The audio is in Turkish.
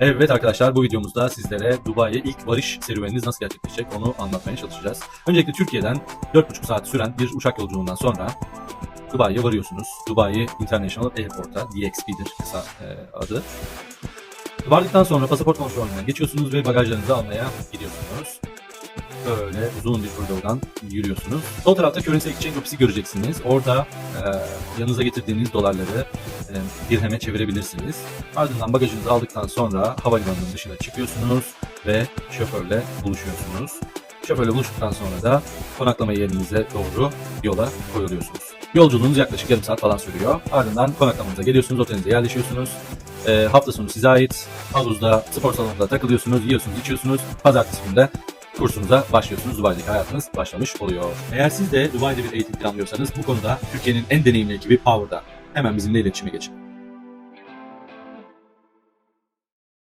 Evet arkadaşlar bu videomuzda sizlere Dubai'ye ilk varış serüveniniz nasıl gerçekleşecek onu anlatmaya çalışacağız. Öncelikle Türkiye'den 4,5 saat süren bir uçak yolculuğundan sonra Dubai'ye varıyorsunuz. Dubai International Airport'a DXB'dir kısa e, adı. Vardıktan sonra pasaport kontrolünden geçiyorsunuz ve bagajlarınızı almaya gidiyorsunuz. Böyle uzun bir koridordan yürüyorsunuz. Sol tarafta Currency Exchange Office'i göreceksiniz. Orada e, yanınıza getirdiğiniz dolarları e, dirheme çevirebilirsiniz. Ardından bagajınızı aldıktan sonra havalimanının dışına çıkıyorsunuz ve şoförle buluşuyorsunuz. Şoförle buluştuktan sonra da konaklama yerinize doğru yola koyuluyorsunuz. Yolculuğunuz yaklaşık yarım saat falan sürüyor. Ardından konaklamanıza geliyorsunuz, otelinize yerleşiyorsunuz. E, hafta sonu size ait. Havuzda, spor salonunda takılıyorsunuz, yiyorsunuz, içiyorsunuz. Pazartesi günü de kursunuza başlıyorsunuz. Dubai'deki hayatınız başlamış oluyor. Eğer siz de Dubai'de bir eğitim planlıyorsanız bu konuda Türkiye'nin en deneyimli ekibi Power'da. Hemen bizimle iletişime geçin.